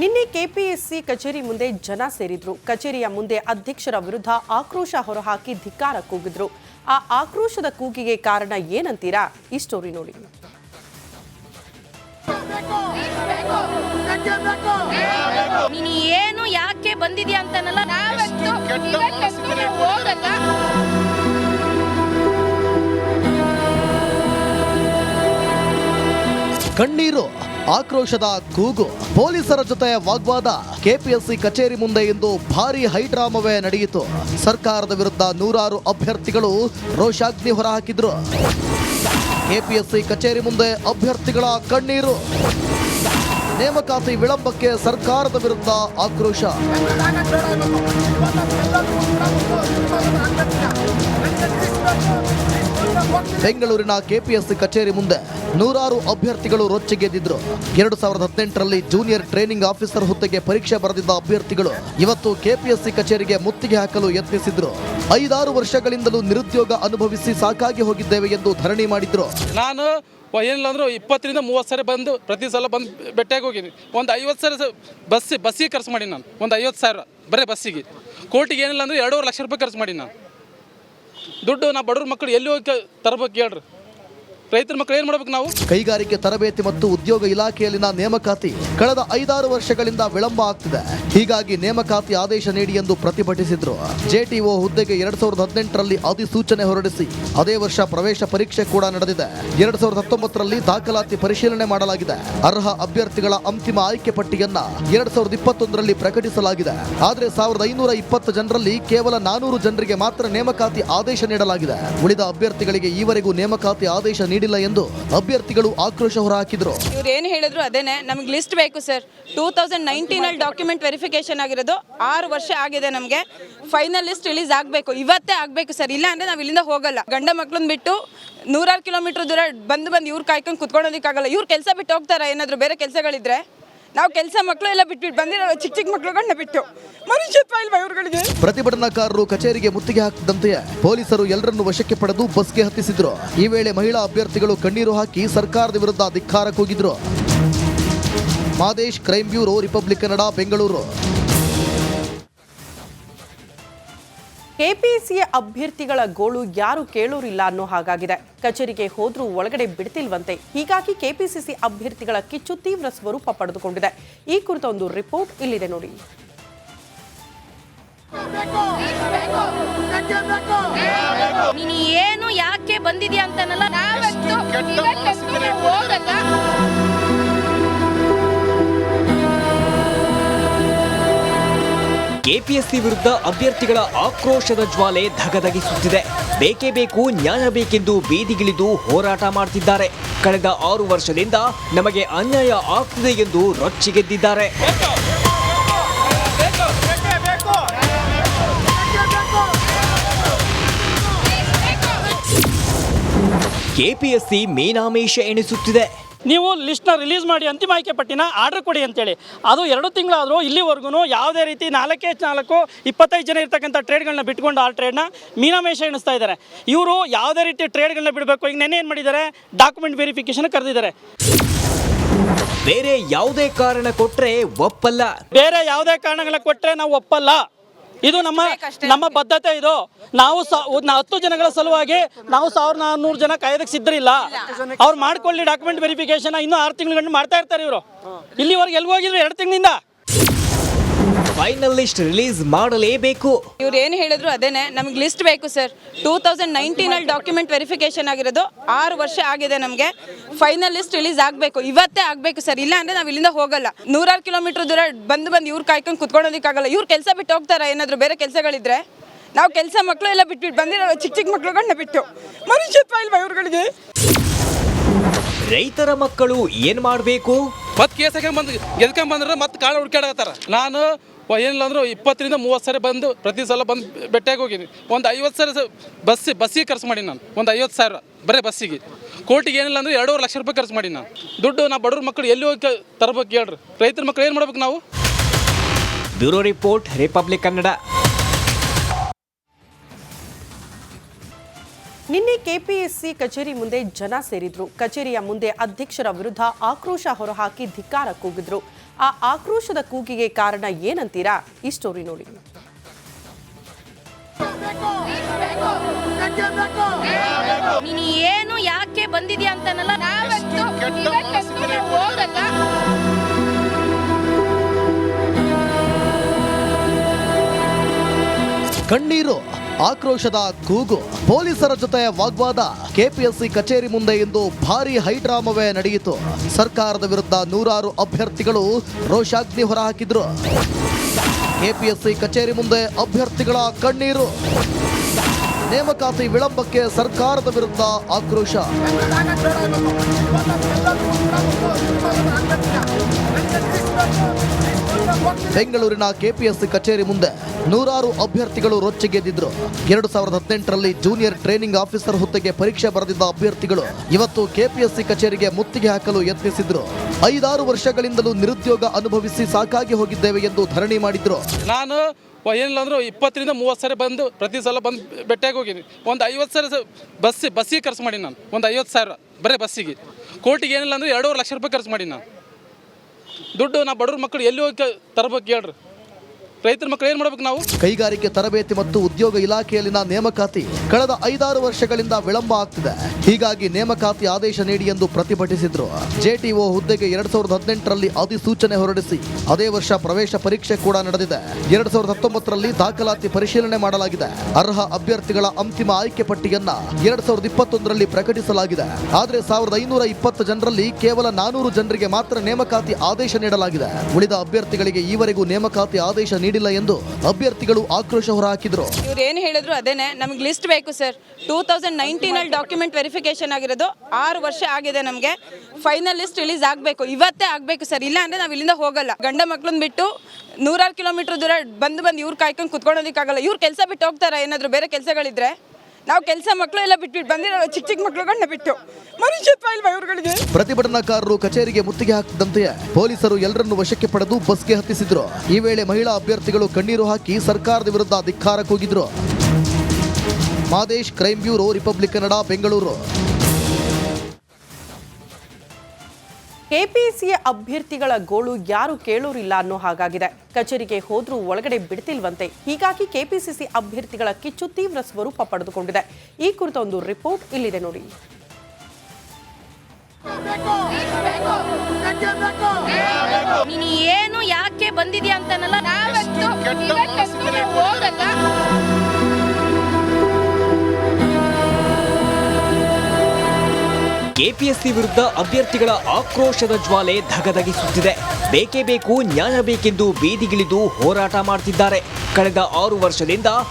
ನಿನ್ನೆ ಕೆಪಿಎಸ್ಸಿ ಕಚೇರಿ ಮುಂದೆ ಜನ ಸೇರಿದ್ರು. ಕಚೇರಿಯ ಮುಂದೆ ಅಧ್ಯಕ್ಷರ ವಿರುದ್ಧ ಆಕ್ರೋಶ ಹೊರಹಾಕಿ ಧಿಕ್ಕಾರ ಕೂಗಿದ್ರು. ಆ ಆಕ್ರೋಶದ ಕೂಗಿಗೆ ಕಾರಣ ಏನಂತೀರಾ? ಈ ಸ್ಟೋರಿ ನೋಡಿ. ನೀನು ಏನು ಯಾಕೆ ಬಂದಿದ್ಯಾ ಅಂತನಲ್ಲ ಕಣ್ಣೀರು ಆಕ್ರೋಶದ ಕೂಗು. ಪೊಲೀಸರ ಜೊತೆ ವಾಗ್ವಾದ. ಕೆಪಿಎಸ್ಸಿ ಕಚೇರಿ ಮುಂದೆ ಇಂದು ಭಾರಿ ಹೈಡ್ರಾಮವೇ ನಡೆಯಿತು. ಸರ್ಕಾರದ ವಿರುದ್ಧ ನೂರಾರು ಅಭ್ಯರ್ಥಿಗಳು ರೋಷಾಗ್ನಿ ಹೊರಹಾಕಿದ್ರು. ಕೆಪಿಎಸ್ಸಿ ಕಚೇರಿ ಮುಂದೆ ಅಭ್ಯರ್ಥಿಗಳ ಕಣ್ಣೀರು. ನೇಮಕಾತಿ ವಿಳಂಬಕ್ಕೆ ಸರ್ಕಾರದ ವಿರುದ್ಧ ಆಕ್ರೋಶ. ಬೆಂಗಳೂರಿನ ಕೆಪಿಎಸ್ಸಿ ಕಚೇರಿ ಮುಂದೆ ನೂರಾರು ಅಭ್ಯರ್ಥಿಗಳು ರೊಚ್ಚಿಗೆದ್ದಿದ್ರು. ಎರಡು ಸಾವಿರದ ಹದಿನೆಂಟರಲ್ಲಿ ಜೂನಿಯರ್ ಟ್ರೈನಿಂಗ್ ಆಫೀಸರ್ ಹುದ್ದೆಗೆ ಪರೀಕ್ಷೆ ಬರೆದಿದ್ದ ಅಭ್ಯರ್ಥಿಗಳು ಇವತ್ತು ಕೆಪಿಎಸ್ಸಿ ಕಚೇರಿಗೆ ಮುತ್ತಿಗೆ ಹಾಕಲು ಯತ್ನಿಸಿದ್ರು. ಐದಾರು ವರ್ಷಗಳಿಂದಲೂ ನಿರುದ್ಯೋಗ ಅನುಭವಿಸಿ ಸಾಕಾಗಿ ಹೋಗಿದ್ದೇವೆ ಎಂದು ಧರಣಿ ಮಾಡಿದ್ರು. ನಾನು ಏನಿಲ್ಲ ಅಂದ್ರೆ ಇಪ್ಪತ್ತರಿಂದ ಮೂವತ್ತು ಸಾರಿ ಬಂದು ಪ್ರತಿ ಸಲ ಬಂದು ಭೇಟಿಯಾಗಿ ಹೋಗಿನಿ ಒಂದು ಐವತ್ತು ಸಾವಿರ ಬಸ್ ಬಸ್ಸಿಗೆ ಖರ್ಚು ಮಾಡಿ ನಾನು. ಒಂದು ಐವತ್ತು ಸಾವಿರ ಬರೀ ಬಸ್ಸಿಗೆ. ಕೋಟಿಗೆ ಏನಿಲ್ಲ ಅಂದರೆ ಎರಡೂವರೆ ಲಕ್ಷ ರೂಪಾಯಿ ಖರ್ಚು ಮಾಡಿ ನಾನು. ದುಡ್ಡು ನಾ ಬಡವ್ರ ಮಕ್ಕಳು ಎಲ್ಲಿ ಹೋಗಿ ತರ್ಬೇಕು ಹೇಳ್ರಿ. ರೈತರ ಮಕ್ಕಳು ಏನು ಮಾಡಬೇಕು ನಾವು? ಕೈಗಾರಿಕೆ, ತರಬೇತಿ ಮತ್ತು ಉದ್ಯೋಗ ಇಲಾಖೆಯಲ್ಲಿನ ನೇಮಕಾತಿ ಕಳೆದ ಐದಾರು ವರ್ಷಗಳಿಂದ ವಿಳಂಬ ಆಗ್ತಿದೆ. ಹೀಗಾಗಿ ನೇಮಕಾತಿ ಆದೇಶ ನೀಡಿ ಎಂದು ಪ್ರತಿಭಟಿಸಿದ್ರು. ಜೆಟಿಒ ಹುದ್ದೆಗೆ ಎರಡ್ ಸಾವಿರದ ಹದಿನೆಂಟರಲ್ಲಿ ಅಧಿಸೂಚನೆ ಹೊರಡಿಸಿ ಅದೇ ವರ್ಷ ಪ್ರವೇಶ ಪರೀಕ್ಷೆ ಕೂಡ ನಡೆದಿದೆ. ಎರಡ್ ಸಾವಿರದ ಹತ್ತೊಂಬತ್ತರಲ್ಲಿ ದಾಖಲಾತಿ ಪರಿಶೀಲನೆ ಮಾಡಲಾಗಿದೆ. ಅರ್ಹ ಅಭ್ಯರ್ಥಿಗಳ ಅಂತಿಮ ಆಯ್ಕೆ ಪಟ್ಟಿಯನ್ನ ಎರಡ್ ಸಾವಿರದ ಇಪ್ಪತ್ತೊಂದರಲ್ಲಿ ಪ್ರಕಟಿಸಲಾಗಿದೆ. ಆದರೆ ಸಾವಿರದ ಐನೂರ ಇಪ್ಪತ್ತು ಜನರಲ್ಲಿ ಕೇವಲ ನಾನೂರು ಜನರಿಗೆ ಮಾತ್ರ ನೇಮಕಾತಿ ಆದೇಶ ನೀಡಲಾಗಿದೆ. ಉಳಿದ ಅಭ್ಯರ್ಥಿಗಳಿಗೆ ಈವರೆಗೂ ನೇಮಕಾತಿ ಆದೇಶ ನೀಡಿಲ್ಲ ಎಂದು ಅಭ್ಯರ್ಥಿಗಳು ಆಕ್ರೋಶ ಹೊರಹಾಕಿದ್ರು. ಇವ್ರು ಏನು ಹೇಳಿದ್ರು ಅದೇನೆ, ನಮ್ಗೆ ಲಿಸ್ಟ್ ಬೇಕು ಸರ್. ಟೂ ತೌಸಂಡ್ ನೈನ್ಟೀನಲ್ಲಿ ಡಾಕ್ಯುಮೆಂಟ್ ವೆರಿಫಿಕೇಶನ್ ಆಗಿರೋದು ಆರು ವರ್ಷ ಆಗಿದೆ ನಮಗೆ. ಫೈನಲ್ ಲಿಸ್ಟ್ ರಿಲೀಸ್ ಆಗಬೇಕು. ಇವತ್ತೇ ಆಗಬೇಕು ಸರ್. ಇಲ್ಲ ಅಂದರೆ ನಾವು ಇಲ್ಲಿಂದ ಹೋಗಲ್ಲ. ಗಂಡ ಮಕ್ಳನ್ನ ಬಿಟ್ಟು ನೂರಾರು ಕಿಲೋಮೀಟರ್ ದೂರ ಬಂದು ಬಂದು ಇವ್ರು ಕಾಯ್ಕೊಂಡು ಕುತ್ಕೊಳ್ಳೋದಕ್ಕಾಗಲ್ಲ. ಇವ್ರು ಕೆಲಸ ಬಿಟ್ಟು ಹೋಗ್ತಾರ? ಏನಾದರೂ ಬೇರೆ ಕೆಲಸಗಳಿದ್ರೆ? ನಾವು ಕೆಲಸ ಮಕ್ಕಳು ಎಲ್ಲ ಬಿಟ್ಬಿಟ್ಟು ಬಂದಿರೋ ಚಿಕ್ಕ ಚಿಕ್ಕ ಮಕ್ಕಳುಗಳನ್ನ ಬಿಟ್ಟು. ಮನುಷ್ಯತ್ವ ಇಲ್ವಾ ಇವ್ರುಗಳಿಗೆ ಪ್ರತಿಭಟನಾಕಾರರು ಕಚೇರಿಗೆ ಮುತ್ತಿಗೆ ಹಾಕಿದಂತೆಯೇ ಪೊಲೀಸರು ಎಲ್ಲರನ್ನು ವಶಕ್ಕೆ ಪಡೆದು ಬಸ್ಗೆ ಹತ್ತಿಸಿದ್ರು. ಈ ವೇಳೆ ಮಹಿಳಾ ಅಭ್ಯರ್ಥಿಗಳು ಕಣ್ಣೀರು ಹಾಕಿ ಸರ್ಕಾರದ ವಿರುದ್ಧ ಧಿಕ್ಕಾರ ಕೂಗಿದ್ರು Madesh crime bureau, Republic Kannada, Bengaluru. ಕೆಪಿಎಸ್ಸಿಯ ಅಭ್ಯರ್ಥಿಗಳ ಗೋಳು ಯಾರು ಕೇಳೋರಿಲ್ಲ ಅನ್ನೋ ಹಾಗಾಗಿದೆ. ಕಚೇರಿಗೆ ಹೋದ್ರೂ ಒಳಗಡೆ ಬಿಡ್ತಿಲ್ವಂತೆ. ಹೀಗಾಗಿ ಕೆಪಿಸಿಸಿ ಅಭ್ಯರ್ಥಿಗಳ ಕಿಚ್ಚು ತೀವ್ರ ಸ್ವರೂಪ ಪಡೆದುಕೊಂಡಿದೆ. ಈ ಕುರಿತ ಒಂದು ರಿಪೋರ್ಟ್ ಇಲ್ಲಿದೆ ನೋಡಿ. ನೀನು ಏನು ಯಾಕೆ ಬಂದಿದ್ಯಾ ಅಂತನಲ್ಲ ಕೆಪಿಎಸ್ಸಿ ವಿರುದ್ಧ ಅಭ್ಯರ್ಥಿಗಳ ಆಕ್ರೋಶದ ಜ್ವಾಲೆ ಧಗಧಗಿಸುತ್ತಿದೆ. ಬೇಕೇ ಬೇಕು, ನ್ಯಾಯ ಬೇಕೆಂದು ಬೀದಿಗಿಳಿದು ಹೋರಾಟ ಮಾಡ್ತಿದ್ದಾರೆ. ಕಳೆದ ಆರು ವರ್ಷದಿಂದ ನಮಗೆ ಅನ್ಯಾಯ ಆಗ್ತಿದೆ ಎಂದು ರೊಚ್ಚಿಗೆದ್ದಿದ್ದಾರೆ ಕೆಪಿಎಸ್ಸಿ ಮೀನಾಮೇಷ ಎಣಿಸುತ್ತಿದೆ. ನೀವು ಲಿಸ್ಟ್ನ ರಿಲೀಸ್ ಮಾಡಿ ಅಂತಿಮ ಆಯ್ಕೆ ಪಟ್ಟಿನ ಆರ್ಡರ್ ಕೊಡಿ ಅಂತೇಳಿ. ಅದು ಎರಡು ತಿಂಗಳಾದರೂ ಇಲ್ಲಿವರೆಗೂ ಯಾವುದೇ ರೀತಿ ನಾಲ್ಕೇ ನಾಲ್ಕು ಇಪ್ಪತ್ತೈದು ಜನ ಇರ್ತಕ್ಕಂಥ ಟ್ರೇಡ್ಗಳನ್ನ ಬಿಟ್ಕೊಂಡು ಆ ಟ್ರೇಡ್ನ ಮೀನಾಮೇಷ ಎಣಿಸ್ತಾ ಇದ್ದಾರೆ ಇವರು ಯಾವುದೇ ರೀತಿ ಟ್ರೇಡ್ಗಳನ್ನ ಬಿಡಬೇಕು. ಈಗ ನೆನ್ನೆ ಏನು ಮಾಡಿದ್ದಾರೆ ಡಾಕ್ಯುಮೆಂಟ್ ವೆರಿಫಿಕೇಶನ್ ಕರೆದಿದ್ದಾರೆ ಬೇರೆ ಯಾವುದೇ ಕಾರಣ ಕೊಟ್ಟರೆ ಒಪ್ಪಲ್ಲ. ಬೇರೆ ಯಾವುದೇ ಕಾರಣಗಳ ಕೊಟ್ಟರೆ ನಾವು ಒಪ್ಪಲ್ಲ. ಇದು ನಮ್ಮ ನಮ್ಮ ಬದ್ಧತೆ ಇದು. ನಾವು ಹತ್ತು ಜನಗಳ ಸಲುವಾಗಿ ನಾವು ಸಾವಿರದ ನಾನ್ನೂರು ಜನ ಕಾಯ್ದಕ್ಕೆ ಸಿದ್ಧರಿಲ್ಲ. ಅವ್ರು ಮಾಡ್ಕೊಳ್ಳಿ ಡಾಕ್ಯುಮೆಂಟ್ ವೆರಿಫಿಕೇಶನ್ ಇನ್ನೂ ಆರು ತಿಂಗಳ ಮಾಡ್ತಾ ಇರ್ತಾರೆ ಇವರು. ಇಲ್ಲಿವರೆಗೆ ಎಲ್ಲಿ ಹೋಗಿದ್ರು? ಎರಡು ತಿಂಗಳಿಂದ? ಫೈನಲ್ ಲಿಸ್ಟ್ ರಿಲೀಸ್ ಮಾಡಲೇಬೇಕು. ಇವ್ರು ಏನು ಹೇಳಿದ್ರು ಅದೇನೆ ನಮ್ಗೆ ಲಿಸ್ಟ್ ಬೇಕು ಸರ್ ಟೂ ತೌಸಂಡ್ ನೈನ್ಟೀನಲ್ಲಿ ಡಾಕ್ಯುಮೆಂಟ್ ವೆರಿಫಿಕೇಶನ್ ಆಗಿರೋದು ಆರು ವರ್ಷ ಆಗಿದೆ ನಮಗೆ. ಫೈನಲ್ ಲಿಸ್ಟ್ ರಿಲೀಸ್ ಆಗಬೇಕು ಇವತ್ತೇ ಆಗಬೇಕು ಸರ್ ಇಲ್ಲ ಅಂದರೆ ನಾವು ಇಲ್ಲಿಂದ ಹೋಗಲ್ಲ. ನೂರಾರು ಕಿಲೋಮೀಟರ್ ದೂರ ಬಂದು ಬಂದು ಇವ್ರು ಕಾಯ್ಕೊಂಡು ಕುತ್ಕೊಳ್ಳೋದಕ್ಕಾಗಲ್ಲ ಇವ್ರು ಕೆಲಸ ಬಿಟ್ಟು ಹೋಗ್ತಾರೆ? ಏನಾದರೂ ಬೇರೆ ಕೆಲಸಗಳಿದ್ರೆ? ನಾವು ಕೆಲಸ ಮಕ್ಕಳು ಎಲ್ಲ ಬಿಟ್ಬಿಟ್ಟು ಬಂದಿರೋ ಚಿಕ್ಕ ಚಿಕ್ಕ ಮಕ್ಕಳುಗಳನ್ನ ಬಿಟ್ಟು. ಮನುಷ್ಯತ್ವ ಇಲ್ವಾ ಇವ್ರುಗಳಿಗೆ? ರೈತರ ಮಕ್ಕಳು ಏನ್ ಮಾಡಬೇಕು? ಮತ್ತೆ ಕೇಸ್ ಹಾಕೊಂಡ್ ಬಂದು ಗೆದ್ಕೊಂಡ್ ಬಂದ್ರೆ ಮತ್ತೆ ಕಾಳು ಹುಡ್ಕಾಡತ್ತಾರ ನಾನು ಏನಿಲ್ಲ ಅಂದರೂ ಇಪ್ಪತ್ತರಿಂದ ಮೂವತ್ತು ಸಾರಿ ಬಂದು ಪ್ರತಿ ಸಲ ಬಂದು ಬೆಟ್ಟಾಗಿ ಹೋಗಿನಿ. ಒಂದು ಐವತ್ತು ಸಾವಿರ ಬಸ್ ಬಸ್ಸಿಗೆ ಖರ್ಚು ಮಾಡಿ ನಾನು. ಒಂದು ಐವತ್ತು ಸಾವಿರ ಬರೀ ಬಸ್ಸಿಗೆ. ಕೋಟಿಗೆ ಏನಿಲ್ಲ ಅಂದರೆ ಎರಡೂವರೆ ಲಕ್ಷ ರೂಪಾಯಿ ಖರ್ಚು ಮಾಡಿ ನಾನು. ದುಡ್ಡು ನಾ ಬಡವ್ರ ಮಕ್ಕಳು ಎಲ್ಲಿ ಹೋಗಿ ತರಬೇಕು ತರ್ಬೇಕು ಹೇಳ್ರಿ. ರೈತರ ಮಕ್ಕಳು ಏನು ಮಾಡ್ಬೇಕು ನಾವು? Bureau report Republic Kannada. ನಿನ್ನೆ ಕೆಪಿಎಸ್ಸಿ ಕಚೇರಿ ಮುಂದೆ ಜನ ಸೇರಿದ್ರು. ಕಚೇರಿಯ ಮುಂದೆ ಅಧ್ಯಕ್ಷರ ವಿರುದ್ಧ ಆಕ್ರೋಶ ಹೊರಹಾಕಿ ಧಿಕ್ಕಾರ ಕೂಗಿದ್ರು. ಆ ಆಕ್ರೋಶದ ಕೂಗಿಗೆ ಕಾರಣ ಏನಂತೀರಾ? ಈ ಸ್ಟೋರಿ ನೋಡಿ. ನೀನು ಏನು ಯಾಕೆ ಬಂದಿದ್ಯಾ ಅಂತನಲ್ಲ? ಕಣ್ಣೀರು, ಆಕ್ರೋಶದ ಕೂಗು, ಪೊಲೀಸರ ಜೊತೆ ವಾಗ್ವಾದ, ಕೆಪಿಎಸ್ಸಿ ಕಚೇರಿ ಮುಂದೆ ಇಂದು ಭಾರಿ ಹೈಡ್ರಾಮವೇ ನಡೆಯಿತು. ಸರ್ಕಾರದ ವಿರುದ್ಧ ನೂರಾರು ಅಭ್ಯರ್ಥಿಗಳು ರೋಷಾಗ್ನಿ ಹೊರಹಾಕಿದ್ರು. ಕೆಪಿಎಸ್ಸಿ ಕಚೇರಿ ಮುಂದೆ ಅಭ್ಯರ್ಥಿಗಳ ಕಣ್ಣೀರು. ನೇಮಕಾತಿ ವಿಳಂಬಕ್ಕೆ ಸರ್ಕಾರದ ವಿರುದ್ಧ ಆಕ್ರೋಶ. ಬೆಂಗಳೂರಿನ ಕೆಪಿಎಸ್ಸಿ ಕಚೇರಿ ಮುಂದೆ ನೂರಾರು ಅಭ್ಯರ್ಥಿಗಳು ರೊಚ್ಚಿಗೆದ್ದಿದ್ರು ಎರಡು ಸಾವಿರದ ಹದಿನೆಂಟರಲ್ಲಿ ಜೂನಿಯರ್ ಟ್ರೈನಿಂಗ್ ಆಫೀಸರ್ ಹುದ್ದೆಗೆ ಪರೀಕ್ಷೆ ಬರೆದಿದ್ದ ಅಭ್ಯರ್ಥಿಗಳು ಇವತ್ತು ಕೆಪಿಎಸ್ಸಿ ಕಚೇರಿಗೆ ಮುತ್ತಿಗೆ ಹಾಕಲು ಯತ್ನಿಸಿದ್ರು. ಐದಾರು ವರ್ಷಗಳಿಂದಲೂ ನಿರುದ್ಯೋಗ ಅನುಭವಿಸಿ ಸಾಕಾಗಿ ಹೋಗಿದ್ದೇವೆ ಎಂದು ಧರಣಿ ಮಾಡಿದ್ರು. ನಾನು ಏನಿಲ್ಲ ಅಂದರೂ ಇಪ್ಪತ್ತರಿಂದ ಮೂವತ್ತು ಸಾರಿ ಬಂದು ಪ್ರತಿ ಸಲ ಬಂದು ಬೆಟ್ಟಾಗಿ ಹೋಗಿನಿ. ಒಂದು ಐವತ್ತು ಸಾವಿರ ಬಸ್ ಬಸ್ಸಿ ಬಸ್ಸಿಗೆ ಖರ್ಚು ಮಾಡಿ ನಾನು. ಒಂದು ಐವತ್ತು ಸಾವಿರ ಬರೀ ಬಸ್ಸಿಗೆ. ಕೋಟಿಗೆ ಏನಿಲ್ಲ ಅಂದ್ರೆ ಎರಡೂವರೆ ಲಕ್ಷ ರೂಪಾಯಿ ಖರ್ಚು ಮಾಡೀನಿ ನಾನು. ದುಡ್ಡು ನಾ ಬಡವ್ರ ಮಕ್ಕಳು ಎಲ್ಲಿ ಹೋಗಿ ತರ್ಬೇಕು ಹೇಳ್ರಿ. ರೈತರ ಮಕ್ಕಳು ಏನು ಮಾಡಬೇಕು ನಾವು? ಕೈಗಾರಿಕೆ ತರಬೇತಿ ಮತ್ತು ಉದ್ಯೋಗ ಇಲಾಖೆಯಲ್ಲಿನ ನೇಮಕಾತಿ ಕಳೆದ ಐದಾರು ವರ್ಷಗಳಿಂದ ವಿಳಂಬ ಆಗ್ತಿದೆ. ಹೀಗಾಗಿ ನೇಮಕಾತಿ ಆದೇಶ ನೀಡಿ ಎಂದು ಪ್ರತಿಭಟಿಸಿದ್ರು. ಜೆಟಿಒ ಹುದ್ದೆಗೆ ಎರಡ್ ಸಾವಿರದ ಹದಿನೆಂಟರಲ್ಲಿ ಅಧಿಸೂಚನೆ ಹೊರಡಿಸಿ ಅದೇ ವರ್ಷ ಪ್ರವೇಶ ಪರೀಕ್ಷೆ ಕೂಡ ನಡೆದಿದೆ. ಎರಡ್ ಸಾವಿರದ ಹತ್ತೊಂಬತ್ತರಲ್ಲಿ ದಾಖಲಾತಿ ಪರಿಶೀಲನೆ ಮಾಡಲಾಗಿದೆ. ಅರ್ಹ ಅಭ್ಯರ್ಥಿಗಳ ಅಂತಿಮ ಆಯ್ಕೆ ಪಟ್ಟಿಯನ್ನ ಎರಡ್ ಸಾವಿರದ ಇಪ್ಪತ್ತೊಂದರಲ್ಲಿ ಪ್ರಕಟಿಸಲಾಗಿದೆ. ಆದರೆ ಸಾವಿರದ ಐನೂರ ಇಪ್ಪತ್ತು ಜನರಲ್ಲಿ ಕೇವಲ ನಾನೂರು ಜನರಿಗೆ ಮಾತ್ರ ನೇಮಕಾತಿ ಆದೇಶ ನೀಡಲಾಗಿದೆ. ಉಳಿದ ಅಭ್ಯರ್ಥಿಗಳಿಗೆ ಈವರೆಗೂ ನೇಮಕಾತಿ ಆದೇಶ ನೀಡಿಲ್ಲ ಎಂದು ಅಭ್ಯರ್ಥಿಗಳು ಆಕ್ರೋಶ ಹೊರಹಾಕಿದ್ರು. ಇವ್ರು ಏನು ಹೇಳಿದ್ರು ಅದೇನೆ, ನಮ್ಗೆ ಲಿಸ್ಟ್ ಬೇಕು ಸರ್ ಟೂ ತೌಸಂಡ್ ನೈನ್ಟೀನಲ್ಲಿ ಡಾಕ್ಯುಮೆಂಟ್ ವೆರಿಫಿಕೇಶನ್ ಆಗಿರೋದು, ಆರು ವರ್ಷ ಆಗಿದೆ ನಮಗೆ. ಫೈನಲ್ ಲಿಸ್ಟ್ ರಿಲೀಸ್ ಆಗಬೇಕು, ಇವತ್ತೇ ಆಗಬೇಕು ಸರ್ ಇಲ್ಲ ಅಂದರೆ ನಾವು ಇಲ್ಲಿಂದ ಹೋಗಲ್ಲ. ಗಂಡ ಮಕ್ಳನ್ನ ಬಿಟ್ಟು ನೂರಾರು ಕಿಲೋಮೀಟರ್ ದೂರ ಬಂದು ಬಂದು ಇವ್ರು ಕಾಯ್ಕೊಂಡು ಕುತ್ಕೊಳ್ಳೋದಕ್ಕಾಗಲ್ಲ ಇವ್ರು ಕೆಲಸ ಬಿಟ್ಟು ಹೋಗ್ತಾರಾ? ಏನಾದರೂ ಬೇರೆ ಕೆಲಸಗಳಿದ್ರೆ? ನಾವು ಕೆಲಸ ಮಕ್ಕಳು ಎಲ್ಲ ಬಿಟ್ಬಿಟ್ಟು ಬಂದಿರೋ ಚಿಕ್ಕ ಚಿಕ್ಕ ಮಕ್ಕಳುಗಳನ್ನ ಬಿಟ್ಟು. ಮನುಷ್ಯತ್ವ ಇಲ್ವಾ ಇವ್ರುಗಳಿಗೆ? ಪ್ರತಿಭಟನಾಕಾರರು ಕಚೇರಿಗೆ ಮುತ್ತಿಗೆ ಹಾಕಿದಂತೆಯೇ ಪೊಲೀಸರು ಎಲ್ಲರನ್ನು ವಶಕ್ಕೆ ಪಡೆದು ಬಸ್ಗೆ ಹತ್ತಿಸಿದ್ರು. ಈ ವೇಳೆ ಮಹಿಳಾ ಅಭ್ಯರ್ಥಿಗಳು ಕಣ್ಣೀರು ಹಾಕಿ ಸರ್ಕಾರದ ವಿರುದ್ಧ ಧಿಕ್ಕಾರ ಕೂಗಿದ್ರು Madesh crime bureau, Republic Kannada, Bengaluru. ಕೆಪಿಎಸ್ಸಿಯ ಅಭ್ಯರ್ಥಿಗಳ ಗೋಳು ಯಾರು ಕೇಳೋರಿಲ್ಲ ಅನ್ನೋ ಹಾಗಾಗಿದೆ. ಕಚೇರಿಗೆ ಹೋದ್ರೂ ಒಳಗಡೆ ಬಿಡ್ತಿಲ್ವಂತೆ. ಹೀಗಾಗಿ ಕೆಪಿಸಿಸಿ ಅಭ್ಯರ್ಥಿಗಳ ಕಿಚ್ಚು ತೀವ್ರ ಸ್ವರೂಪ ಪಡೆದುಕೊಂಡಿದೆ. ಈ ಕುರಿತ ಒಂದು ರಿಪೋರ್ಟ್ ಇಲ್ಲಿದೆ ನೋಡಿ. ನೀನು ಏನು ಯಾಕೆ ಬಂದಿದ್ಯಾ ಅಂತನಲ್ಲ? ಹೋಗಲ್ಲ ವಿರುದ್ಧ ಅಭ್ಯರ್ಥಿಗಳ ಆಕ್ರೋಶದ ಜ್ವಾಲೆ ಧಗಧಗಿಸುತ್ತಿದೆ. ಬೇಕೇ ಬೇಕು ನ್ಯಾಯ ಬೇಕೆಂದು ಬೀದಿಗಿಳಿದು ಹೋರಾಟ ಮಾಡ್ತಿದ್ದಾರೆ. ಕಳೆದ ಆರು ವರ್ಷದಿಂದ